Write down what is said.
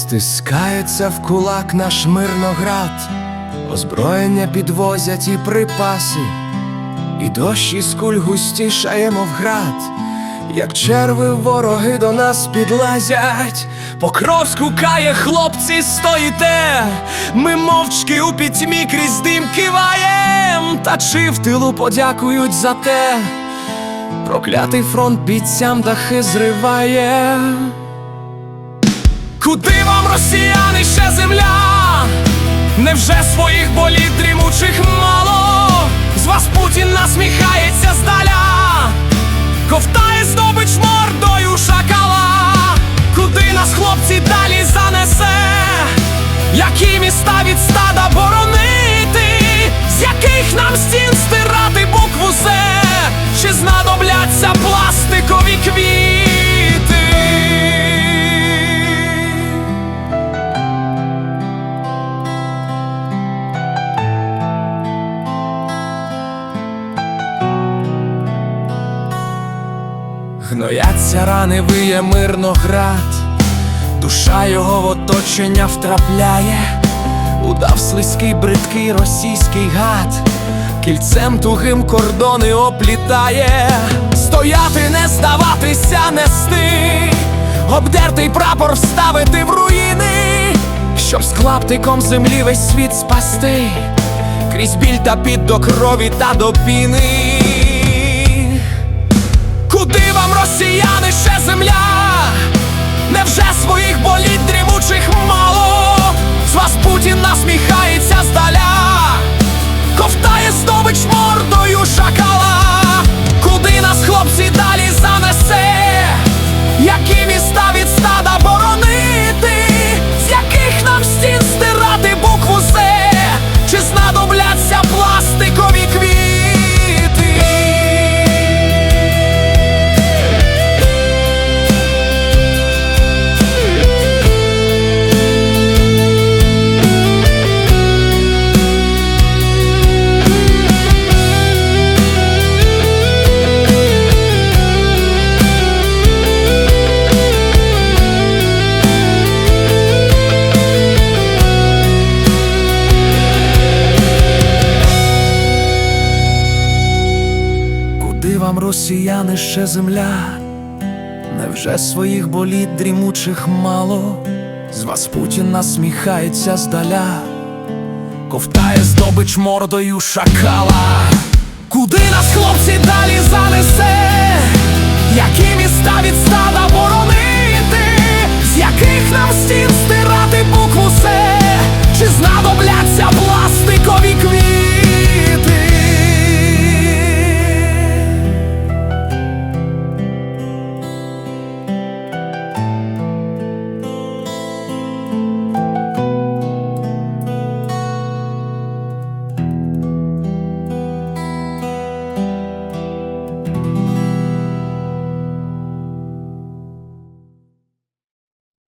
Стискається в кулак наш мирноград, озброєння підвозять і припаси, і дощ із куль густішає, мов град, як черви вороги до нас підлазять, Покровську кає, хлопці, стоїте, ми мовчки у пітьмі крізь дим киваєм, та чи в тилу подякують за те, проклятий фронт бійцям дахи зриває. Куди вам, росіяни, ще земля? Невже своїх болів дрімучих мало? З вас Путін насміхається здаля, ковтає здобич мордою шакала. Куди нас хлопці далі занесе? Які міста від Гнояться рани, виє мирноград, душа його в оточення втрапляє, удав слизький бридкий російський гад, кільцем тугим кордони оплітає, стояти, не здаватися, нести, обдертий прапор вставити в руїни, щоб з клаптиком землі весь світ спасти, крізь біль та під до крові та до піни. Росіяни, ще земля? Невже своїх боліт дрімучих мало? З вас Путін насміхається здаля, ковтає здобич мордою шакала. Куди нас хлопці далі занесе?